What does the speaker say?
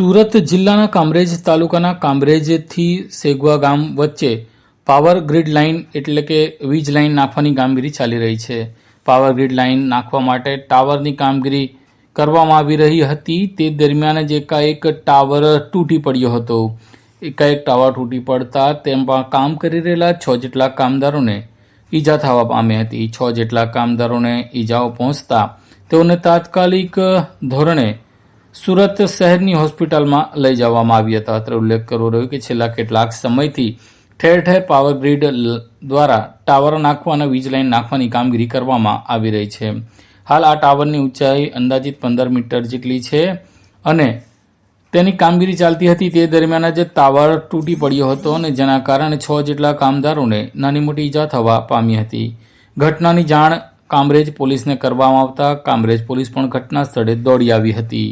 સુરત જિલ્લાના કામરેજ તાલુકાના કામરેજથી સેગવા ગામ વચ્ચે પાવર ગ્રીડ લાઇન એટલે કે વીજ લાઇન નાખવાની કામગીરી ચાલી રહી છે. પાવર ગ્રીડ લાઇન નાખવા માટે ટાવરની કામગીરી કરવામાં આવી રહી હતી. તે દરમિયાન જ એકાએક ટાવર તૂટી પડ્યો હતો. એકાએક ટાવર તૂટી પડતા તેમાં કામ કરી રહેલા છ જેટલા કામદારોને ઈજા થવા પામી હતી. છ જેટલા કામદારોને ઈજાઓ પહોંચતા તેઓને તાત્કાલિક ધોરણે સુરત શહેરની હોસ્પિટલમાં લઈ જવામાં આવ્યા હતા. અત્રે ઉલ્લેખ કરવો રહ્યો કે છેલ્લા કેટલાક સમયથી ઠેર ઠેર પાવર ગ્રીડ દ્વારા ટાવર નાખવા અને વીજ લાઇન નાખવાની કામગીરી કરવામાં આવી રહી છે. હાલ આ ટાવરની ઊંચાઈ અંદાજિત પંદર મીટર જેટલી છે અને તેની કામગીરી ચાલતી હતી. તે દરમિયાન જ ટાવર તૂટી પડ્યો હતો અને જેના કારણે છ જેટલા કામદારોને નાની મોટી ઈજા થવા પામી હતી. ઘટનાની જાણ કામરેજ પોલીસને કરવામાં આવતા કામરેજ પોલીસ પણ ઘટના સ્થળે દોડી આવી હતી.